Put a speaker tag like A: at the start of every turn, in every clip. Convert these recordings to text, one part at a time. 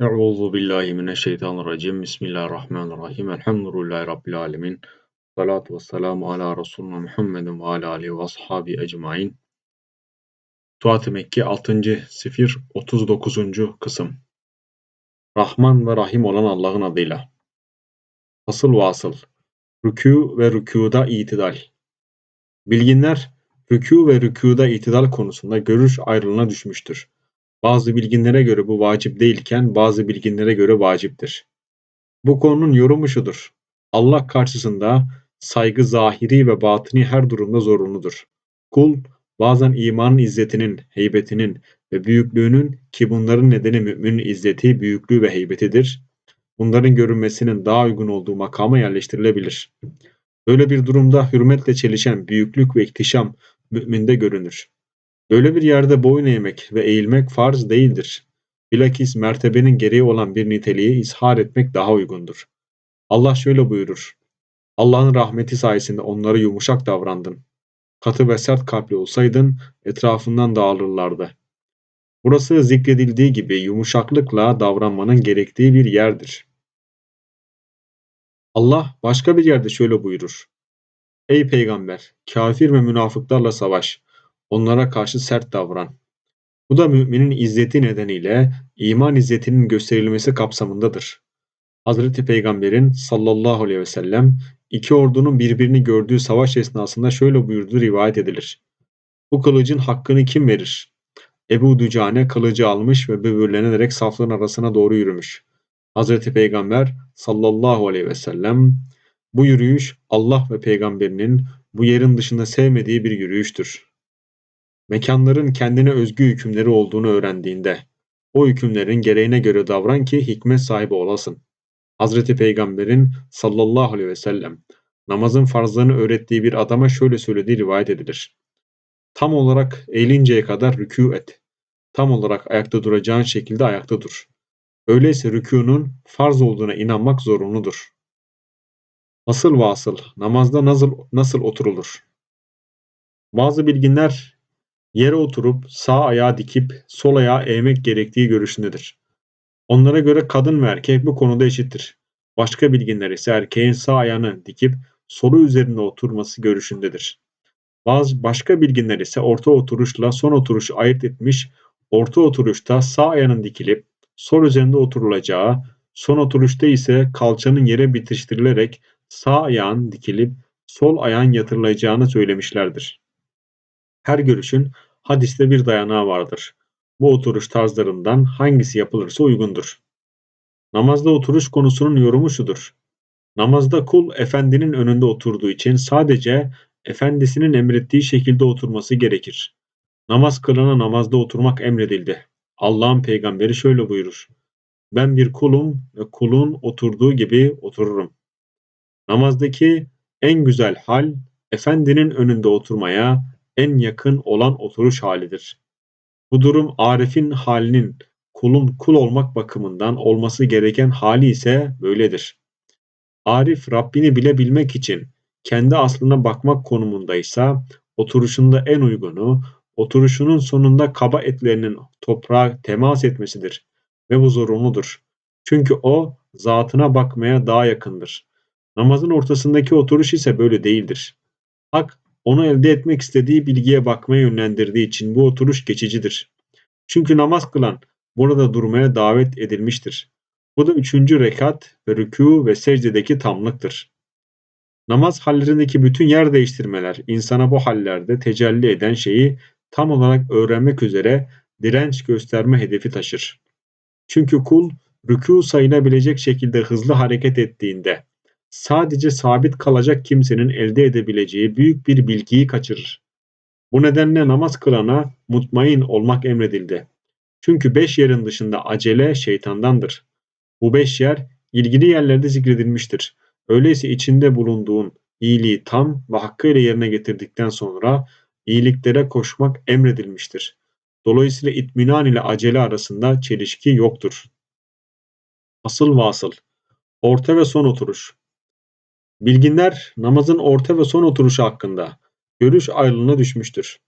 A: Euzu billahi mineşşeytanirracim. Bismillahirrahmanirrahim. Elhamdülillahi rabbil alamin. Salatu vesselamu ala Resulina Muhammedin ve ala alihi ve ashabi ecmaîn. Tuat-ı Mekke 6. sifir 39. kısım. Rahman ve Rahim olan Allah'ın adıyla. Asıl vasıl. Rükû ve rükûda itidal. Bilginler rükû ve rükûda itidal konusunda görüş ayrılığına düşmüştür. Bazı bilginlere göre bu vacip değilken bazı bilginlere göre vaciptir. Bu konunun yorumu şudur. Allah karşısında saygı zahiri ve batini her durumda zorunludur. Kul bazen imanın izzetinin, heybetinin ve büyüklüğünün ki bunların nedeni müminin izzeti, büyüklüğü ve heybetidir. Bunların görünmesinin daha uygun olduğu makama yerleştirilebilir. Böyle bir durumda hürmetle çelişen büyüklük ve ihtişam müminde görünür. Böyle bir yerde boyun eğmek ve eğilmek farz değildir. Bilakis mertebenin gereği olan bir niteliği ishar etmek daha uygundur. Allah şöyle buyurur. Allah'ın rahmeti sayesinde onlara yumuşak davrandın. Katı ve sert kalpli olsaydın etrafından dağılırlardı. Burası zikredildiği gibi yumuşaklıkla davranmanın gerektiği bir yerdir. Allah başka bir yerde şöyle buyurur. Ey peygamber, kafir ve münafıklarla savaş. Onlara karşı sert davran. Bu da müminin izzeti nedeniyle iman izzetinin gösterilmesi kapsamındadır. Hazreti Peygamber'in sallallahu aleyhi ve sellem iki ordunun birbirini gördüğü savaş esnasında şöyle buyurduğu rivayet edilir. Bu kılıcın hakkını kim verir? Ebu Dücane kılıcı almış ve böbürlenerek safların arasına doğru yürümüş. Hazreti Peygamber sallallahu aleyhi ve sellem bu yürüyüş Allah ve peygamberinin bu yerin dışında sevmediği bir yürüyüştür mekanların kendine özgü hükümleri olduğunu öğrendiğinde, o hükümlerin gereğine göre davran ki hikmet sahibi olasın. Hazreti Peygamber'in sallallahu aleyhi ve sellem namazın farzlarını öğrettiği bir adama şöyle söylediği rivayet edilir. Tam olarak eğilinceye kadar rükû et. Tam olarak ayakta duracağın şekilde ayakta dur. Öyleyse rükûnun farz olduğuna inanmak zorunludur. Asıl vasıl namazda nasıl, nasıl oturulur? Bazı bilginler Yere oturup sağ ayağı dikip sol ayağı eğmek gerektiği görüşündedir. Onlara göre kadın ve erkek bu konuda eşittir. Başka bilginler ise erkeğin sağ ayağını dikip solu üzerinde oturması görüşündedir. Bazı başka bilginler ise orta oturuşla son oturuşu ayırt etmiş, orta oturuşta sağ ayağının dikilip sol üzerinde oturulacağı, son oturuşta ise kalçanın yere bitiştirilerek sağ ayağın dikilip sol ayağın yatırılacağını söylemişlerdir. Her görüşün hadiste bir dayanağı vardır. Bu oturuş tarzlarından hangisi yapılırsa uygundur. Namazda oturuş konusunun yorumu şudur. Namazda kul efendinin önünde oturduğu için sadece efendisinin emrettiği şekilde oturması gerekir. Namaz kılana namazda oturmak emredildi. Allah'ın peygamberi şöyle buyurur. Ben bir kulum ve kulun oturduğu gibi otururum. Namazdaki en güzel hal efendinin önünde oturmaya, en yakın olan oturuş halidir. Bu durum Arif'in halinin kulun kul olmak bakımından olması gereken hali ise böyledir. Arif Rabbini bilebilmek için kendi aslına bakmak konumundaysa oturuşunda en uygunu, oturuşunun sonunda kaba etlerinin toprağa temas etmesidir ve bu zorunludur. Çünkü o zatına bakmaya daha yakındır. Namazın ortasındaki oturuş ise böyle değildir. Hak onu elde etmek istediği bilgiye bakmaya yönlendirdiği için bu oturuş geçicidir. Çünkü namaz kılan burada durmaya davet edilmiştir. Bu da üçüncü rekat ve rükû ve secdedeki tamlıktır. Namaz hallerindeki bütün yer değiştirmeler insana bu hallerde tecelli eden şeyi tam olarak öğrenmek üzere direnç gösterme hedefi taşır. Çünkü kul rükû sayılabilecek şekilde hızlı hareket ettiğinde sadece sabit kalacak kimsenin elde edebileceği büyük bir bilgiyi kaçırır. Bu nedenle namaz kılana mutmain olmak emredildi. Çünkü beş yerin dışında acele şeytandandır. Bu beş yer ilgili yerlerde zikredilmiştir. Öyleyse içinde bulunduğun iyiliği tam ve hakkıyla yerine getirdikten sonra iyiliklere koşmak emredilmiştir. Dolayısıyla itminan ile acele arasında çelişki yoktur. Asıl vasıl, orta ve son oturuş. Bilginler namazın orta ve son oturuşu hakkında görüş ayrılığına düşmüştür.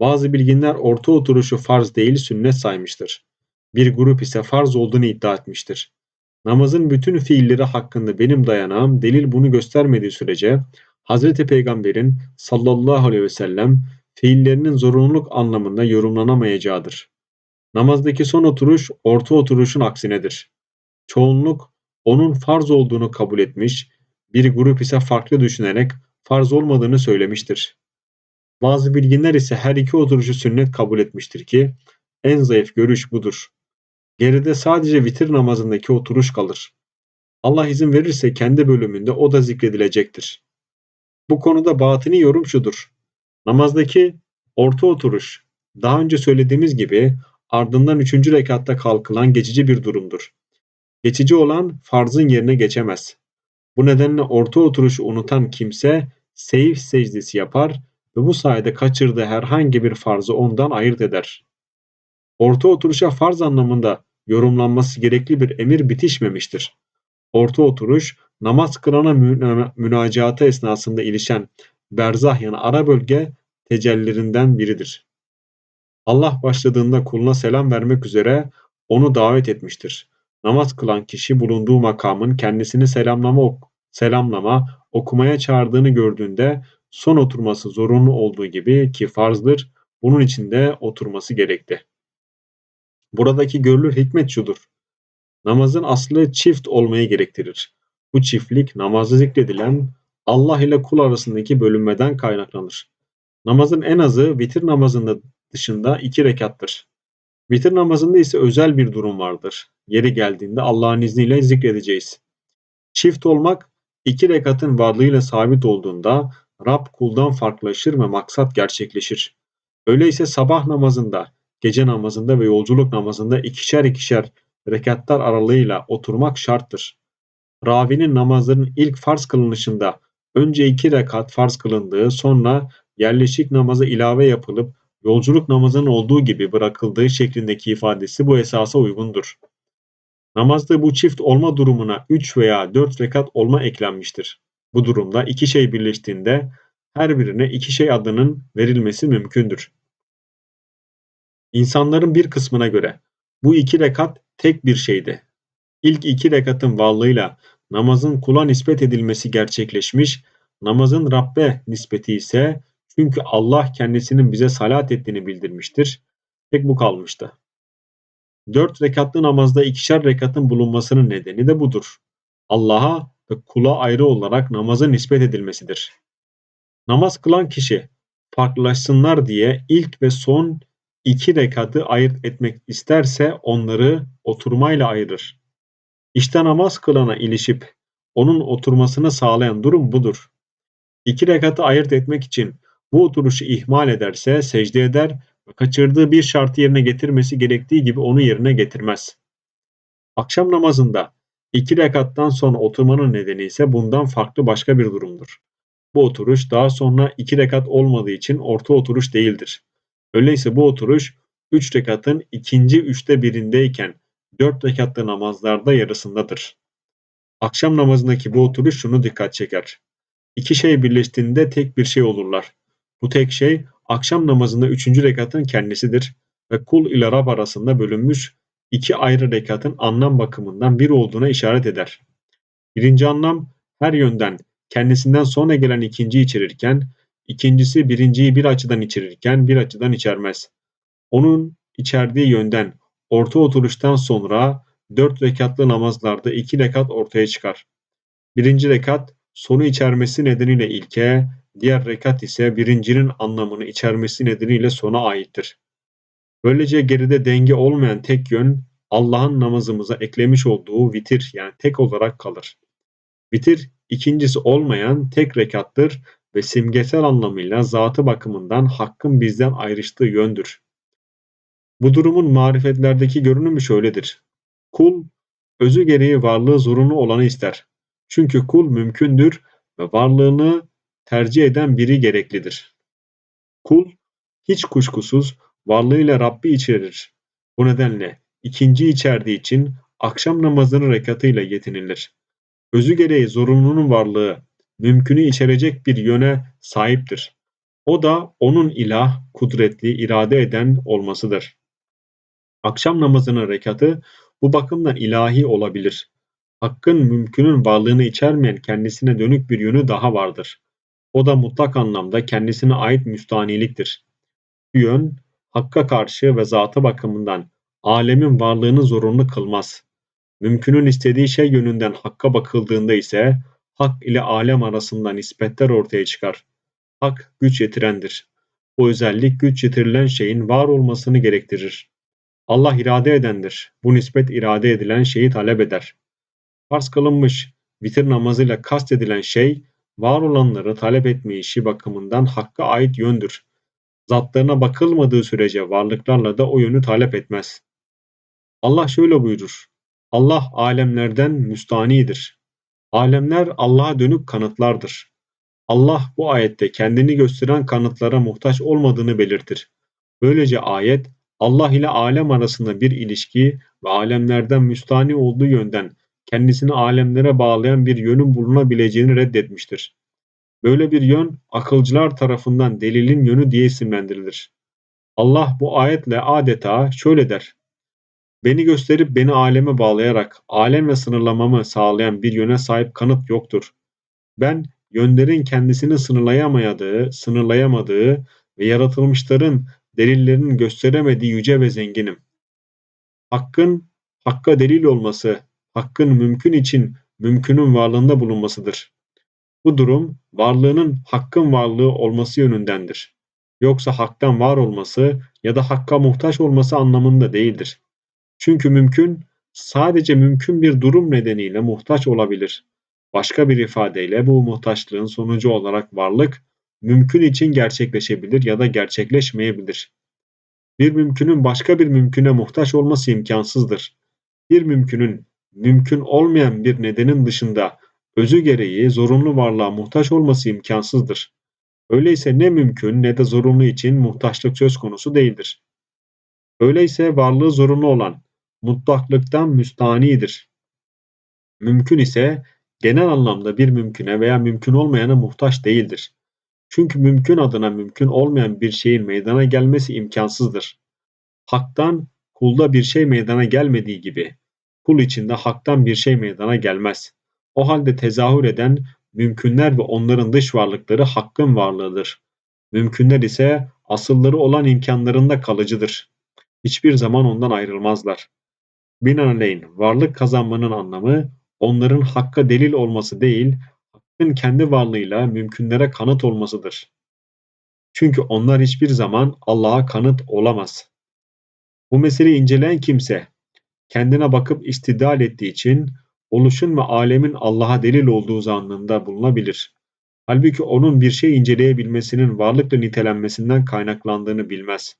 A: Bazı bilginler orta oturuşu farz değil sünnet saymıştır. bir grup ise farz olduğunu iddia etmiştir. Namazın bütün fiilleri hakkında benim dayanağım delil bunu göstermediği sürece Hazreti Peygamber'in sallallahu aleyhi ve sellem fiillerinin zorunluluk anlamında yorumlanamayacağıdır. Namazdaki son oturuş orta oturuşun aksinedir. Çoğunluk onun farz olduğunu kabul etmiş, bir grup ise farklı düşünerek farz olmadığını söylemiştir. Bazı bilginler ise her iki oturuşu sünnet kabul etmiştir ki en zayıf görüş budur. Geride sadece vitir namazındaki oturuş kalır. Allah izin verirse kendi bölümünde o da zikredilecektir. Bu konuda batini yorum şudur. Namazdaki orta oturuş, daha önce söylediğimiz gibi ardından üçüncü rekatta kalkılan geçici bir durumdur. Geçici olan farzın yerine geçemez. Bu nedenle orta oturuşu unutan kimse seyif secdesi yapar ve bu sayede kaçırdığı herhangi bir farzı ondan ayırt eder. Orta oturuşa farz anlamında yorumlanması gerekli bir emir bitişmemiştir. Orta oturuş, namaz kılana münacatı esnasında ilişen berzah yani ara bölge tecellilerinden biridir. Allah başladığında kuluna selam vermek üzere onu davet etmiştir. Namaz kılan kişi bulunduğu makamın kendisini selamlama, selamlama okumaya çağırdığını gördüğünde son oturması zorunlu olduğu gibi ki farzdır, bunun için de oturması gerekti. Buradaki görülür hikmet şudur. Namazın aslı çift olmayı gerektirir. Bu çiftlik namazda zikredilen Allah ile kul arasındaki bölünmeden kaynaklanır. Namazın en azı vitir namazında dışında iki rekattır. Vitir namazında ise özel bir durum vardır. Yeri geldiğinde Allah'ın izniyle zikredeceğiz. Çift olmak iki rekatın varlığıyla sabit olduğunda Rab kuldan farklılaşır ve maksat gerçekleşir. Öyleyse sabah namazında, gece namazında ve yolculuk namazında ikişer ikişer rekatlar aralığıyla oturmak şarttır. Ravinin namazların ilk farz kılınışında önce iki rekat farz kılındığı sonra yerleşik namaza ilave yapılıp yolculuk namazının olduğu gibi bırakıldığı şeklindeki ifadesi bu esasa uygundur. Namazda bu çift olma durumuna 3 veya 4 rekat olma eklenmiştir. Bu durumda iki şey birleştiğinde her birine iki şey adının verilmesi mümkündür. İnsanların bir kısmına göre bu iki rekat tek bir şeydi. İlk iki rekatın varlığıyla namazın kula nispet edilmesi gerçekleşmiş, namazın Rabbe nispeti ise çünkü Allah kendisinin bize salat ettiğini bildirmiştir. Tek bu kalmıştı. Dört rekatlı namazda ikişer rekatın bulunmasının nedeni de budur. Allah'a ve kula ayrı olarak namaza nispet edilmesidir. Namaz kılan kişi farklılaşsınlar diye ilk ve son iki rekatı ayırt etmek isterse onları oturmayla ayırır. İşte namaz kılana ilişip onun oturmasını sağlayan durum budur. İki rekatı ayırt etmek için bu oturuşu ihmal ederse secde eder kaçırdığı bir şartı yerine getirmesi gerektiği gibi onu yerine getirmez. Akşam namazında iki rekattan sonra oturmanın nedeni ise bundan farklı başka bir durumdur. Bu oturuş daha sonra iki rekat olmadığı için orta oturuş değildir. Öyleyse bu oturuş üç rekatın ikinci üçte birindeyken dört rekatlı namazlarda yarısındadır. Akşam namazındaki bu oturuş şunu dikkat çeker. İki şey birleştiğinde tek bir şey olurlar. Bu tek şey akşam namazında üçüncü rekatın kendisidir ve kul ile Rab arasında bölünmüş iki ayrı rekatın anlam bakımından bir olduğuna işaret eder. Birinci anlam her yönden kendisinden sonra gelen ikinci içerirken, ikincisi birinciyi bir açıdan içerirken bir açıdan içermez. Onun içerdiği yönden orta oturuştan sonra dört rekatlı namazlarda iki rekat ortaya çıkar. Birinci rekat sonu içermesi nedeniyle ilke, diğer rekat ise birincinin anlamını içermesi nedeniyle sona aittir. Böylece geride denge olmayan tek yön Allah'ın namazımıza eklemiş olduğu vitir yani tek olarak kalır. Vitir ikincisi olmayan tek rekattır ve simgesel anlamıyla zatı bakımından hakkın bizden ayrıştığı yöndür. Bu durumun marifetlerdeki görünümü şöyledir. Kul, özü gereği varlığı zorunlu olanı ister. Çünkü kul mümkündür ve varlığını tercih eden biri gereklidir. Kul, hiç kuşkusuz varlığıyla Rabbi içerir. Bu nedenle ikinci içerdiği için akşam namazının rekatıyla yetinilir. Özü gereği zorunlunun varlığı, mümkünü içerecek bir yöne sahiptir. O da onun ilah, kudretli, irade eden olmasıdır. Akşam namazının rekatı bu bakımdan ilahi olabilir. Hakkın mümkünün varlığını içermeyen kendisine dönük bir yönü daha vardır. O da mutlak anlamda kendisine ait müstaniliktir. Bu yön, Hakk'a karşı ve zatı bakımından alemin varlığını zorunlu kılmaz. Mümkünün istediği şey yönünden Hakk'a bakıldığında ise Hak ile alem arasında nispetler ortaya çıkar. Hak güç yetirendir. Bu özellik güç yetirilen şeyin var olmasını gerektirir. Allah irade edendir. Bu nispet irade edilen şeyi talep eder. Farz kılınmış vitir namazıyla kast edilen şey, var olanları talep etme işi bakımından Hakk'a ait yöndür. Zatlarına bakılmadığı sürece varlıklarla da o yönü talep etmez. Allah şöyle buyurur. Allah alemlerden müstanidir. Alemler Allah'a dönük kanıtlardır. Allah bu ayette kendini gösteren kanıtlara muhtaç olmadığını belirtir. Böylece ayet Allah ile alem arasında bir ilişki ve alemlerden müstani olduğu yönden kendisini alemlere bağlayan bir yönün bulunabileceğini reddetmiştir. Böyle bir yön akılcılar tarafından delilin yönü diye isimlendirilir. Allah bu ayetle adeta şöyle der. Beni gösterip beni aleme bağlayarak alem ve sınırlamamı sağlayan bir yöne sahip kanıt yoktur. Ben yönlerin kendisini sınırlayamadığı, sınırlayamadığı ve yaratılmışların delillerinin gösteremediği yüce ve zenginim. Hakkın, hakka delil olması, hakkın mümkün için mümkünün varlığında bulunmasıdır. Bu durum, varlığının hakkın varlığı olması yönündendir. Yoksa haktan var olması ya da hakka muhtaç olması anlamında değildir. Çünkü mümkün, sadece mümkün bir durum nedeniyle muhtaç olabilir. Başka bir ifadeyle bu muhtaçlığın sonucu olarak varlık, mümkün için gerçekleşebilir ya da gerçekleşmeyebilir. Bir mümkünün başka bir mümküne muhtaç olması imkansızdır. Bir mümkünün mümkün olmayan bir nedenin dışında özü gereği zorunlu varlığa muhtaç olması imkansızdır. Öyleyse ne mümkün ne de zorunlu için muhtaçlık söz konusu değildir. Öyleyse varlığı zorunlu olan mutlaklıktan müstanidir. Mümkün ise genel anlamda bir mümküne veya mümkün olmayana muhtaç değildir. Çünkü mümkün adına mümkün olmayan bir şeyin meydana gelmesi imkansızdır. Hak'tan kulda bir şey meydana gelmediği gibi kul içinde haktan bir şey meydana gelmez. O halde tezahür eden mümkünler ve onların dış varlıkları hakkın varlığıdır. Mümkünler ise asılları olan imkanlarında kalıcıdır. Hiçbir zaman ondan ayrılmazlar. Binaenaleyh varlık kazanmanın anlamı onların hakka delil olması değil, hakkın kendi varlığıyla mümkünlere kanıt olmasıdır. Çünkü onlar hiçbir zaman Allah'a kanıt olamaz. Bu meseleyi inceleyen kimse kendine bakıp istidlal ettiği için oluşun ve alemin Allah'a delil olduğu zannında bulunabilir. Halbuki onun bir şey inceleyebilmesinin varlıkla nitelenmesinden kaynaklandığını bilmez.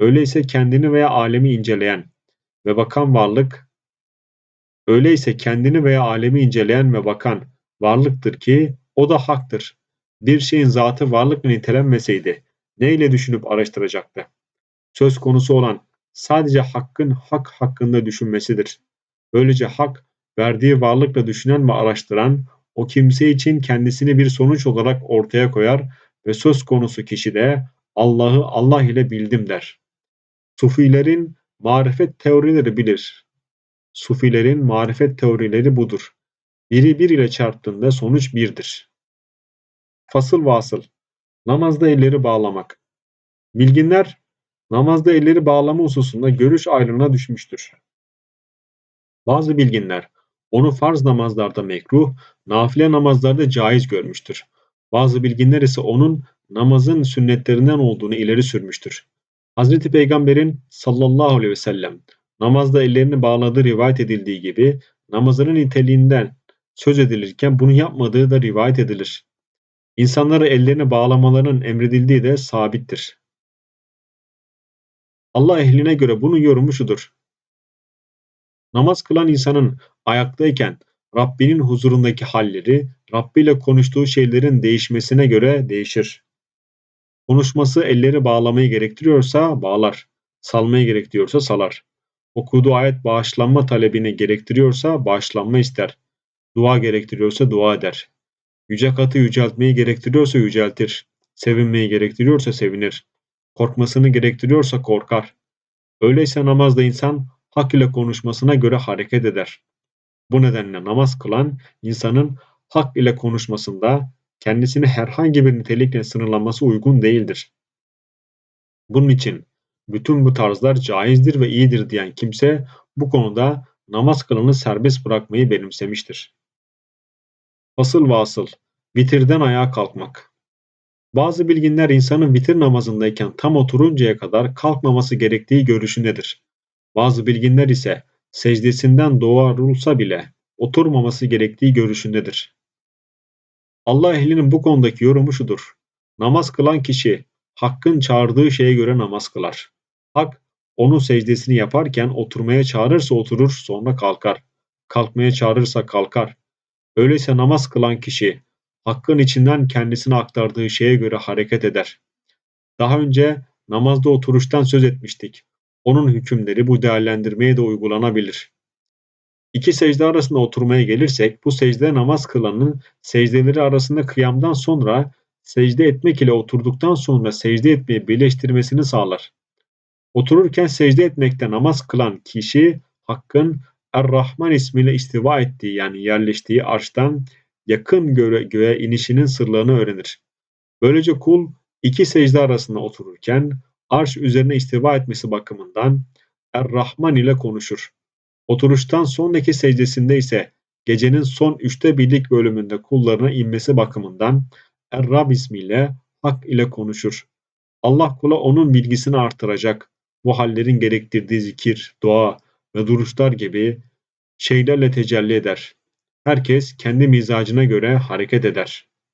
A: Öyleyse kendini veya alemi inceleyen ve bakan varlık, öyleyse kendini veya alemi inceleyen ve bakan varlıktır ki o da haktır. Bir şeyin zatı varlıkla nitelenmeseydi neyle düşünüp araştıracaktı? Söz konusu olan sadece hakkın hak hakkında düşünmesidir. Böylece hak verdiği varlıkla düşünen ve araştıran o kimse için kendisini bir sonuç olarak ortaya koyar ve söz konusu kişi de Allah'ı Allah ile bildim der. Sufilerin marifet teorileri bilir. Sufilerin marifet teorileri budur. Biri bir ile çarptığında sonuç birdir. Fasıl vasıl. Namazda elleri bağlamak. Bilginler namazda elleri bağlama hususunda görüş ayrılığına düşmüştür. Bazı bilginler onu farz namazlarda mekruh, nafile namazlarda caiz görmüştür. Bazı bilginler ise onun namazın sünnetlerinden olduğunu ileri sürmüştür. Hazreti Peygamber'in sallallahu aleyhi ve sellem namazda ellerini bağladığı rivayet edildiği gibi namazının niteliğinden söz edilirken bunu yapmadığı da rivayet edilir. İnsanlara ellerini bağlamalarının emredildiği de sabittir. Allah ehline göre bunun yorumu şudur. Namaz kılan insanın ayaktayken Rabbinin huzurundaki halleri, Rabbi ile konuştuğu şeylerin değişmesine göre değişir. Konuşması elleri bağlamayı gerektiriyorsa bağlar, salmayı gerektiriyorsa salar. Okuduğu ayet bağışlanma talebini gerektiriyorsa bağışlanma ister. Dua gerektiriyorsa dua eder. Yüce katı yüceltmeyi gerektiriyorsa yüceltir. Sevinmeyi gerektiriyorsa sevinir. Korkmasını gerektiriyorsa korkar. Öyleyse namazda insan hak ile konuşmasına göre hareket eder. Bu nedenle namaz kılan insanın hak ile konuşmasında kendisini herhangi bir nitelikle sınırlaması uygun değildir. Bunun için bütün bu tarzlar caizdir ve iyidir diyen kimse bu konuda namaz kılanı serbest bırakmayı benimsemiştir. Fasıl vasıl, vitirden ayağa kalkmak. Bazı bilginler insanın vitir namazındayken tam oturuncaya kadar kalkmaması gerektiği görüşündedir. Bazı bilginler ise secdesinden doğrulsa bile oturmaması gerektiği görüşündedir. Allah ehlinin bu konudaki yorumu şudur. Namaz kılan kişi Hakk'ın çağırdığı şeye göre namaz kılar. Hak onun secdesini yaparken oturmaya çağırırsa oturur sonra kalkar. Kalkmaya çağırırsa kalkar. Öyleyse namaz kılan kişi Hakk'ın içinden kendisine aktardığı şeye göre hareket eder. Daha önce namazda oturuştan söz etmiştik. Onun hükümleri bu değerlendirmeye de uygulanabilir. İki secde arasında oturmaya gelirsek bu secde namaz kılanın secdeleri arasında kıyamdan sonra secde etmek ile oturduktan sonra secde etmeyi birleştirmesini sağlar. Otururken secde etmekte namaz kılan kişi Hakk'ın Er-Rahman ismiyle istiva ettiği yani yerleştiği arştan yakın göğe, göğe inişinin sırlarını öğrenir. Böylece kul iki secde arasında otururken arş üzerine istiva etmesi bakımından Er-Rahman ile konuşur. Oturuştan sonraki secdesinde ise gecenin son üçte birlik bölümünde kullarına inmesi bakımından Er-Rab ismiyle hak ile konuşur. Allah kula onun bilgisini artıracak, bu hallerin gerektirdiği zikir, dua ve duruşlar gibi şeylerle tecelli eder. Herkes kendi mizacına göre hareket eder.